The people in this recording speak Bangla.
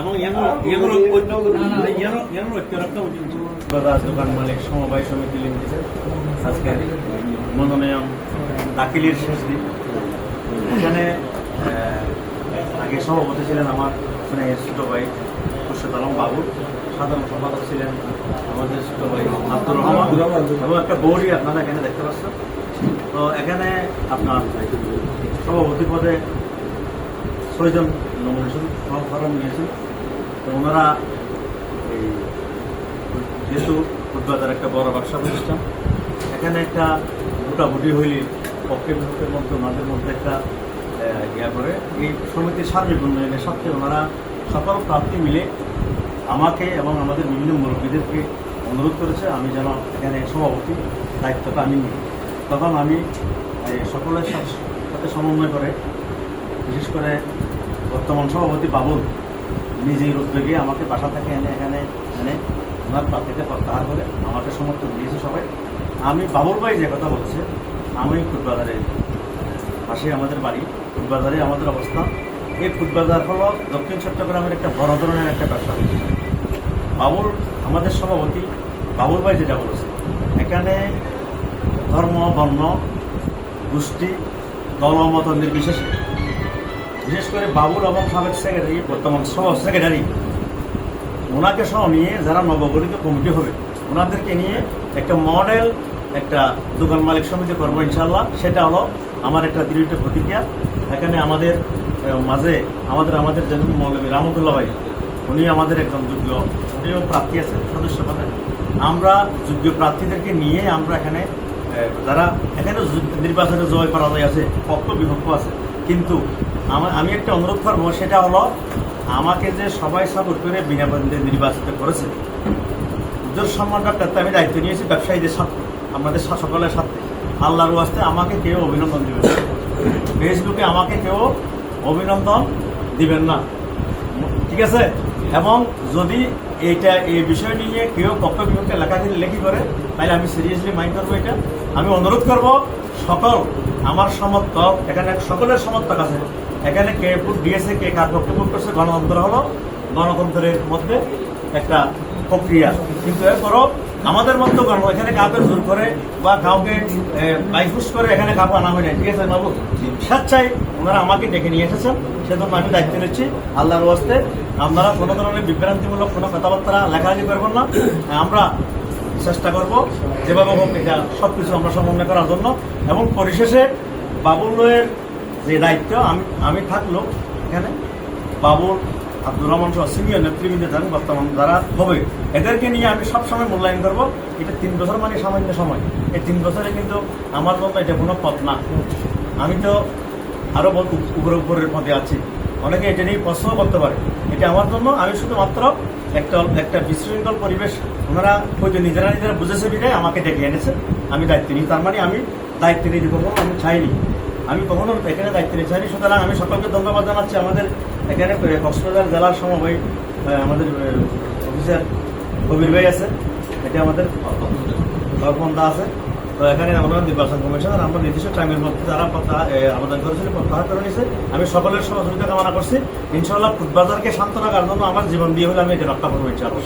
এবং দোকান মালিক সমবায় সমিতি লিমিটেড আজকে মনোনয়ন দাখিলের শেষ দিন এখানে আগে সভাপতি ছিলেন আমার মানে ছোট ভাই খুরশেদ আলম বাবু সাধারণ সম্পাদক ছিলেন আমাদের ছোট ভাই আব্দুর রহমান। এবং একটা বোর্ডই আপনারা এখানে দেখতে পাচ্ছেন। তো এখানে আপনার সভাপতি পদে ছয়জন নমিনেশন ফর্ম নিয়েছেন। তো ওনারা এই যেহেতু ফুটবাজার একটা বড় ব্যবসা প্রতিষ্ঠান এখানে একটা ভোটাভুটি হইলে পক্ষে বিপক্ষের মধ্যে ওনাদের মধ্যে একটা ইয়া করে। এই সমিতির সার্বিক উন্নয়নের সাথে ওনারা সকল প্রাপ্তি মিলে আমাকে এবং আমাদের বিভিন্ন মুরব্বীদেরকে অনুরোধ করেছে, আমি যেন এখানে সভাপতি দায়িত্বটা আমি নিই। তখন আমি সকলের সাথে সমন্বয় করে, বিশেষ করে বর্তমান সভাপতি বাবুল নিজের উদ্যোগে আমাকে বাসা থেকে এনে এখানে এনে ওনার প্রার্থীকে প্রত্যাহার করে আমাকে সমর্থন দিয়েছে সবাই। আমি বাবুল ভাই যে কথা বলছে, আমি ফুটবাজারে পাশে আমাদের বাড়ি, ফুটবাজারে আমাদের অবস্থান। এই ফুটবাজার হলো দক্ষিণ চট্টগ্রামের একটা বড় ধরনের একটা ব্যবসা বাবুল, আমাদের সভাপতি বাবুল ভাই যেটা বলেছে, এখানে ধর্ম, বর্ণ, গোষ্ঠী, দলমত নির্বিশেষে। বিশেষ করে বাবুল এবং সাবেক সেক্রেটারি বর্তমান সহ সেক্রেটারি ওনাকে সহ নিয়ে যারা নবগঠিত কমিটি হবে, ওনাদেরকে নিয়ে একটা মডেল, একটা দোকান মালিক সমিতি করব ইনশাল্লাহ সেটা হলো আমার একটা দৃঢ় প্রতিক্রিয়া এখানে আমাদের মাঝে আমাদের আমাদের যেন মৌলবী রামতুল্লাহ ভাই, উনি আমাদের একজন যোগ্য প্রার্থী আছে সদস্য আমরা যোগ্য প্রার্থীদেরকে নিয়ে আমরা এখানে যারা এখানে নির্বাচনে জয় পরাজয় আছে, পক্ষ বিপক্ষ আছে। কিন্তু আমার আমি একটা অনুরোধ করব, সেটা হলো আমাকে যে সবাই সাপোর্ট করে বিনা বন্ধে নির্বাচিত করেছে ওদের সম্মান রক্ষার্থে আমি দায়িত্ব নিয়েছি ব্যবসায়ীদের সাথে, আমাদের সকলের সাথে। আল্লাহর ওয়াস্তে আমাকে কেউ অভিনন্দন দিবেন না। ফেসবুকে আমাকে কেউ অভিনন্দন দিবেন না। ঠিক আছে? এবং যদি এইটা, এই বিষয় নিয়ে কেউ পক্ষ বিপক্ষে লেখাখিনি লেখি করে, তাহলে আমি সিরিয়াসলি মাইন্ড করব এটা। আমি অনুরোধ করব, সকল আমার সমর্থক, এখানে সকলের সমর্থক আছে। এখানে কে দিয়েছে, কে কার পক্ষে করছে, গণতন্ত্র হলো গণতন্ত্রের মধ্যে একটা প্রক্রিয়া। কিন্তু এরপরও আমাদের মধ্যে গণ এখানে কাউকে জোর করে বা কাউকে বাইফুস করে এখানে কাউকে আনা হয় না ঠিক আছে বাবু? স্বেচ্ছায় ওনারা আমাকে ডেকে নিয়ে এসেছেন সেজন্য আমি দায়িত্ব নিচ্ছি আল্লাহর ওয়াস্তে। আপনারা কোনো ধরনের বিভ্রান্তিমূলক কোনো কথাবার্তা লেখালেখি করবেন না। আমরা চেষ্টা করব যেভাবে হোক এটা সব কিছু আমরা সমন্বয় করার জন্য। এবং পরিশেষে বাবুলের যে দায়িত্ব আমি আমি থাকল এখানে বাবুল আব্দুর রহমান সহ সিনিয়র নেতৃবৃন্দ যান বর্তমান যারা হবে, এদেরকে নিয়ে আমি সবসময় মূল্যায়ন করব। এটা তিন বছর মানে সামান্য সময়। এই তিন বছরে কিন্তু আমার জন্য এটা কোনো পথ না। আমি তো আরও উপরে উপরের পথে আছি। অনেকে এটা নিয়ে প্রশ্ন করতে পারে। এটা আমার জন্য আমি শুধুমাত্র একটা একটা বিশৃঙ্খল পরিবেশ ওনারা হয়তো নিজেরা নিজেরা বুঝেছে বিধায় আমাকে ডেকে এনেছে। আমি দায়িত্ব নিই। তার মানে আমি দায়িত্ব নিতে কখনো আমি চাইনি। আমি কখনো এখানে দায়িত্ব নিচ্ছি চাইনি সুতরাং আমি সকলকে ধন্যবাদ জানাচ্ছি। আমাদের এখানে কক্সবাজার জেলার সমবায় আমাদের অফিসার কবির ভাই আছে। এটা আমাদের দর্পণদা আছে। তো এখানে আমরা নির্বাচন কমিশন আর আমরা নির্দিষ্ট টাইমের মধ্যে যারা আবেদন করেছিল, প্রত্যাহার করে নিয়েছে। আমি সকলের সহযোগিতা কামনা করছি। ইনশাল্লাহ ফুটবাজারকে শান্ত রাখার জন্য আমার জীবন দিয়ে হলে আমি এটা রক্ষা করব ইনশাল্লাহ